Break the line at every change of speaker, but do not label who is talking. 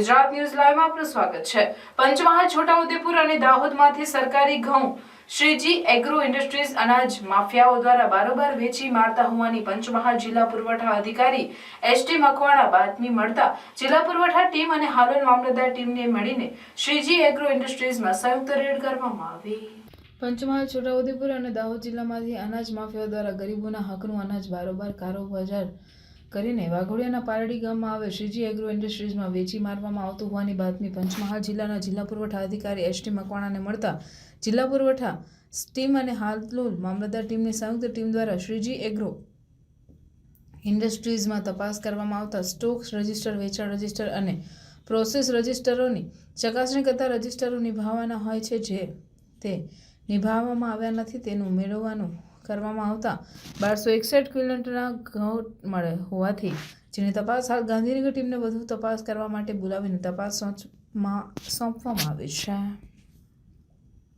Gujarat news live આપનું સ્વાગત છે. પંચમહાલ, છોટાઉદેપુર અને દાહોદમાંથી સરકારી ઘઉં શ્રીજી એગ્રો ઇન્ડસ્ટ્રીઝ અનાજ માફિયાઓ દ્વારા બારોબાર વેચી મારતા હોવાની પંચમહાલ જિલ્લા પુરવઠા અધિકારી એસટી મકવાણા બાતમી મળતા જિલ્લા પુરવઠા ટીમ અને હાલોલ મામલતદાર ટીમને મળીને શ્રીજી એગ્રો ઇન્ડસ્ટ્રીઝમાં સંયુક્ત રેડ કરવામાં આવી. પંચમહાલ, છોટાઉદેપુર અને દાહોદ જિલ્લામાંથી અનાજ માફિયાઓ દ્વારા ગરીબોના હકનું અનાજ બારોબાર કારો બજાર કરીને વાઘોડિયાના પારડી ગામમાં આવે શ્રીજી એગ્રો ઇન્ડસ્ટ્રીઝમાં વેચી મારવામાં આવતું હોવાની બાતમી પંચમહાલ જિલ્લાના જિલ્લા પુરવઠા અધિકારી એસ ટી મકવાણાને મળતા જિલ્લા પુરવઠા ટીમ અને હાલોલ મામલતદાર ટીમની સંયુક્ત ટીમ દ્વારા શ્રીજી એગ્રો ઇન્ડસ્ટ્રીઝમાં તપાસ કરવામાં આવતા સ્ટોક રજિસ્ટર વેચાણ રજિસ્ટર અને પ્રોસેસ રજિસ્ટરોની ચકાસણી કરતા રજિસ્ટરો નિભાવવાના હોય છે જે તે નિભાવવામાં આવ્યા નથી તેનું મેળવવાનું કરવામાં આવતા બારસો એકસઠ કિલોમીટરના ઘઉં મળે હોવાથી જેની તપાસ હાલ ગાંધીનગર ટીમને વધુ તપાસ કરવા માટે બોલાવીને તપાસ સોંપવામાં આવી છે.